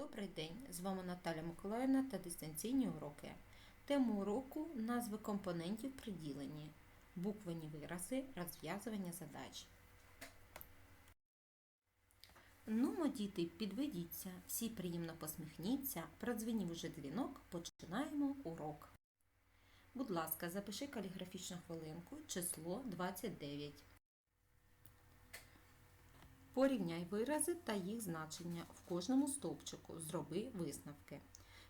Добрий день! З вами Наталя Миколаївна та дистанційні уроки. Тема уроку назви компонентів при діленні, буквені вирази, розв'язування задач. Нумо, діти, підведіться, всі приємно посміхніться, продзвенів уже дзвінок, починаємо урок. Будь ласка, запиши каліграфічну хвилинку число 29. Порівняй вирази та їх значення в кожному стовпчику. Зроби висновки.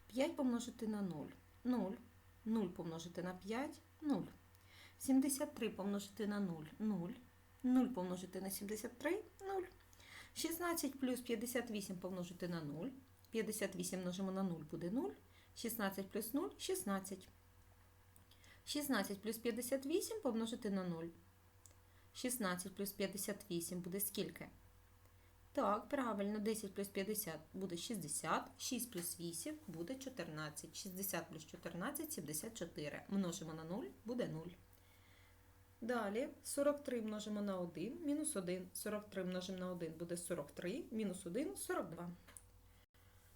5 помножити на 0 0. 0 помножити на 5 0. 73 помножити на 0 0. 0 помножити на 73 0. 16 плюс 58 помножити на 0. 58 множимо на 0 буде 0. 16 плюс 0 16. 16 плюс 58 помножити на 0. 16 плюс 58 буде скільки? Так, правильно, 10 плюс 50 буде 60, 6 плюс 8 буде 14. 60 плюс 14 74. Множимо на 0 буде 0. Далі 43 множимо на 1, мінус 1. 43 множимо на 1 буде 43, мінус 1 42.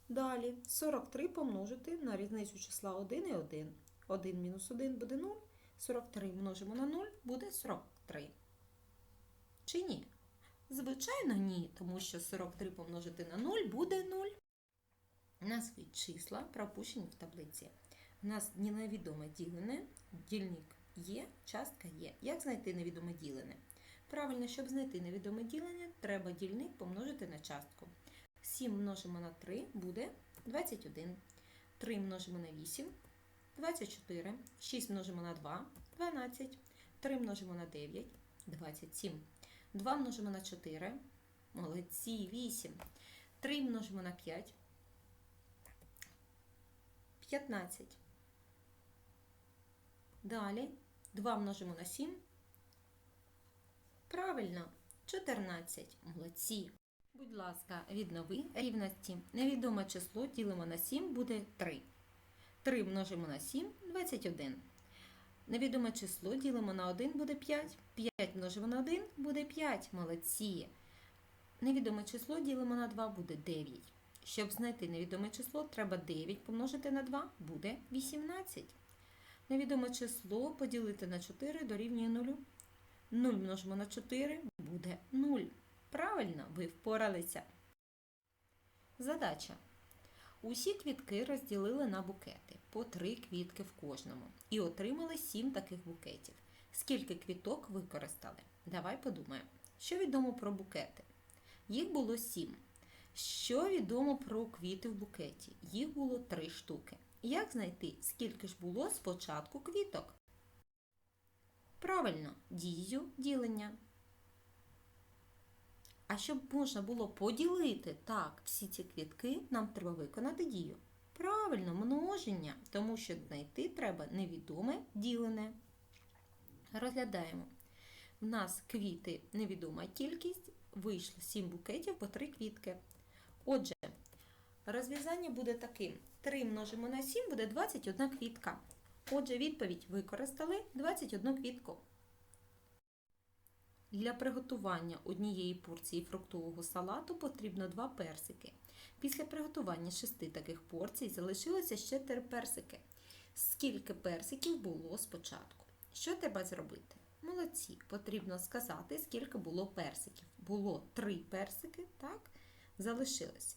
Далі 43 помножити на різницю числа 1 і 1. 1 мінус 1 буде 0. 43 множимо на 0 буде 43. Чи ні? Звичайно, ні, тому що 43 помножити на 0 буде 0. Назви числа пропущені в таблиці. У нас невідоме ділене, дільник є, частка є. Як знайти невідоме ділене? Правильно, щоб знайти невідоме ділене, треба дільник помножити на частку. 7 множимо на 3 буде 21. 3 множимо на 8 24. 6 множимо на 2 12. 3 множимо на 9 27. 2 множимо на 4. Молодці, 8. 3 множимо на 5. 15. Далі 2 множимо на 7. Правильно, 14. Молодці. Будь ласка, віднови рівності. Невідоме число ділимо на 7 буде 3. 3 множимо на 7 21. Невідоме число ділимо на 1 буде 5. 5 множимо на 1 буде 5. Молодці. Невідоме число ділимо на 2 буде 9. Щоб знайти невідоме число, треба 9 помножити на 2 буде 18. Невідоме число поділити на 4 дорівнює 0. 0 множимо на 4 буде 0. Правильно, ви впоралися. Задача. Усі квітки розділили на букети по три квітки в кожному і отримали сім таких букетів. Скільки квіток використали? Давай подумаємо. Що відомо про букети? Їх було сім. Що відомо про квіти в букеті? Їх було три штуки. Як знайти, скільки ж було спочатку квіток? Правильно, дію ділення. А щоб можна було поділити так всі ці квітки, нам треба виконати дію. Правильно, множення, тому що знайти треба невідоме ділене. Розглядаємо. В нас квіти невідома кількість, вийшло 7 букетів по 3 квітки. Отже, розв'язання буде таким: 3 множимо на 7 буде 21 квітка. Отже, відповідь використали 21 квітку. Для приготування однієї порції фруктового салату потрібно 2 персики. Після приготування 6 таких порцій залишилося ще 3 персики. Скільки персиків було спочатку? Що треба зробити? Молодці, потрібно сказати, скільки було персиків. Було 3 персики, так? Залишилось.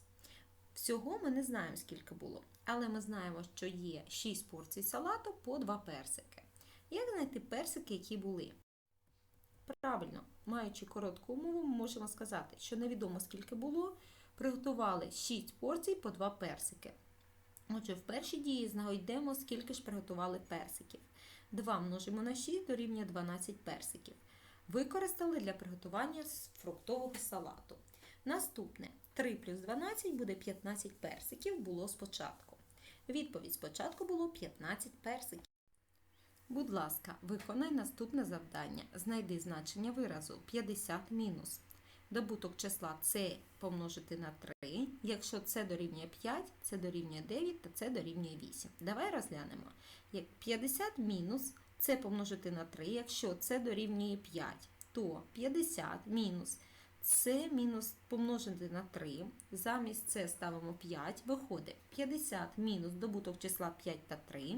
Всього ми не знаємо, скільки було, але ми знаємо, що є 6 порцій салату по 2 персики. Як знайти персики, які були? Правильно, маючи коротку умову, ми можемо сказати, що невідомо скільки було, приготували 6 порцій по 2 персики. Отже, в першій дії знайдемо, скільки ж приготували персиків. 2 множимо на 6 дорівнює 12 персиків. Використали для приготування фруктового салату. Наступне 3 плюс 12 буде 15 персиків було спочатку. Відповідь спочатку було 15 персиків. Будь ласка, виконай наступне завдання. Знайди значення виразу 50 мінус. Добуток числа це помножити на 3. Якщо це дорівнює 5, це дорівнює 9 та це дорівнює 8. Давай розглянемо. Як 50 мінус це помножити на 3. Якщо це дорівнює 5, то 50 мінус Це мінус помножити на 3. Замість це ставимо 5. Виходить 50 мінус добуток числа 5 та 3.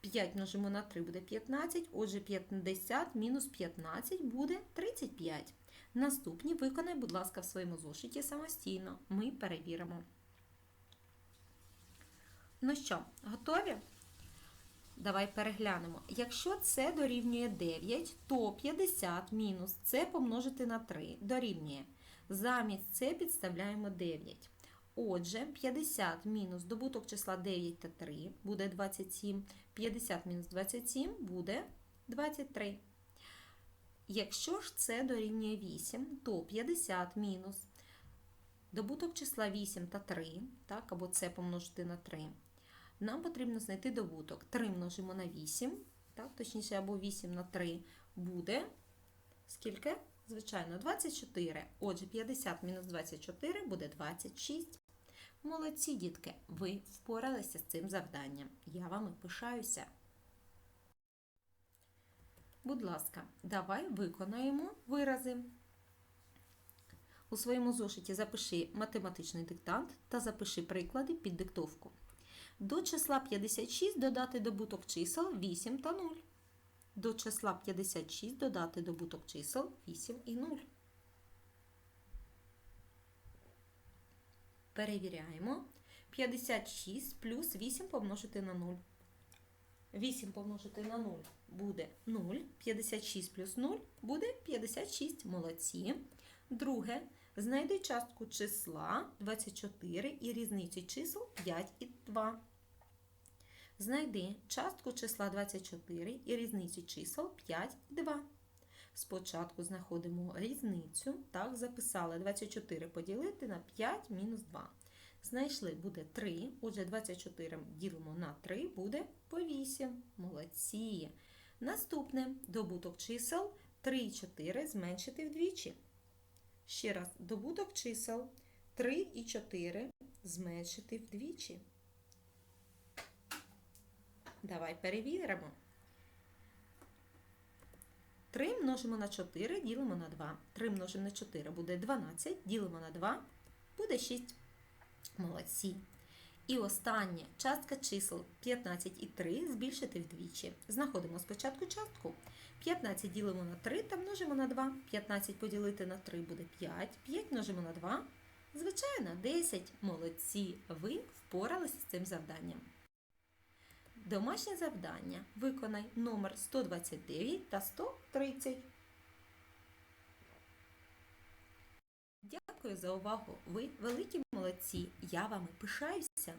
5 множимо на 3 буде 15. Отже, 50 мінус 15 буде 35. Наступні виконай, будь ласка, в своєму зошиті самостійно. Ми перевіримо. Ну що, готові? Давай переглянемо. Якщо це дорівнює 9, то 50 мінус це помножити на 3 дорівнює. Замість це підставляємо 9. Отже, 50 мінус добуток числа 9 та 3 буде 27. 50 мінус 27 буде 23. Якщо ж це дорівнює 8, то 50 мінус добуток числа 8 та 3, так, або це помножити на 3, нам потрібно знайти добуток. 3 множимо на 8, так, точніше, або 8 на 3 буде скільки? Звичайно, 24. Отже, 50 мінус 24 буде 26. Молодці, дітки, ви впоралися з цим завданням. Я вами пишаюся. Будь ласка, давай виконаємо вирази. У своєму зошиті запиши математичний диктант та запиши приклади під диктовку. До числа 56 додати добуток чисел 8 та 0. До числа 56 додати добуток чисел 8 і 0. Перевіряємо. 56 плюс 8 помножити на 0. 8 помножити на 0 буде 0. 56 плюс 0 буде 56. Молодці. Друге. Знайди частку числа 24 і різницю чисел 5 і 2. Знайди частку числа 24 і різницю чисел 5 і 2. Спочатку знаходимо різницю. Так, записали 24 поділити на 5 мінус 2. Знайшли буде 3. Отже, 24 ділимо на 3 буде по 8. Молодці. Наступне добуток чисел 3 і 4 зменшити вдвічі. Ще раз, добуток чисел 3 і 4 зменшити вдвічі. Давай перевіримо. 3 множимо на 4, ділимо на 2. 3 множимо на 4 буде 12, ділимо на 2, буде 6. Молодці. І останнє частка чисел 15 і 3 збільшити вдвічі. Знаходимо спочатку частку. 15 ділимо на 3 та множимо на 2. 15 поділити на 3 буде 5. 5 множимо на 2. Звичайно, 10. Молодці. Ви впоралися з цим завданням. Домашнє завдання. Виконай номер 129 та 130. Дякую за увагу. Ви великі молодці. Я вами пишаюся.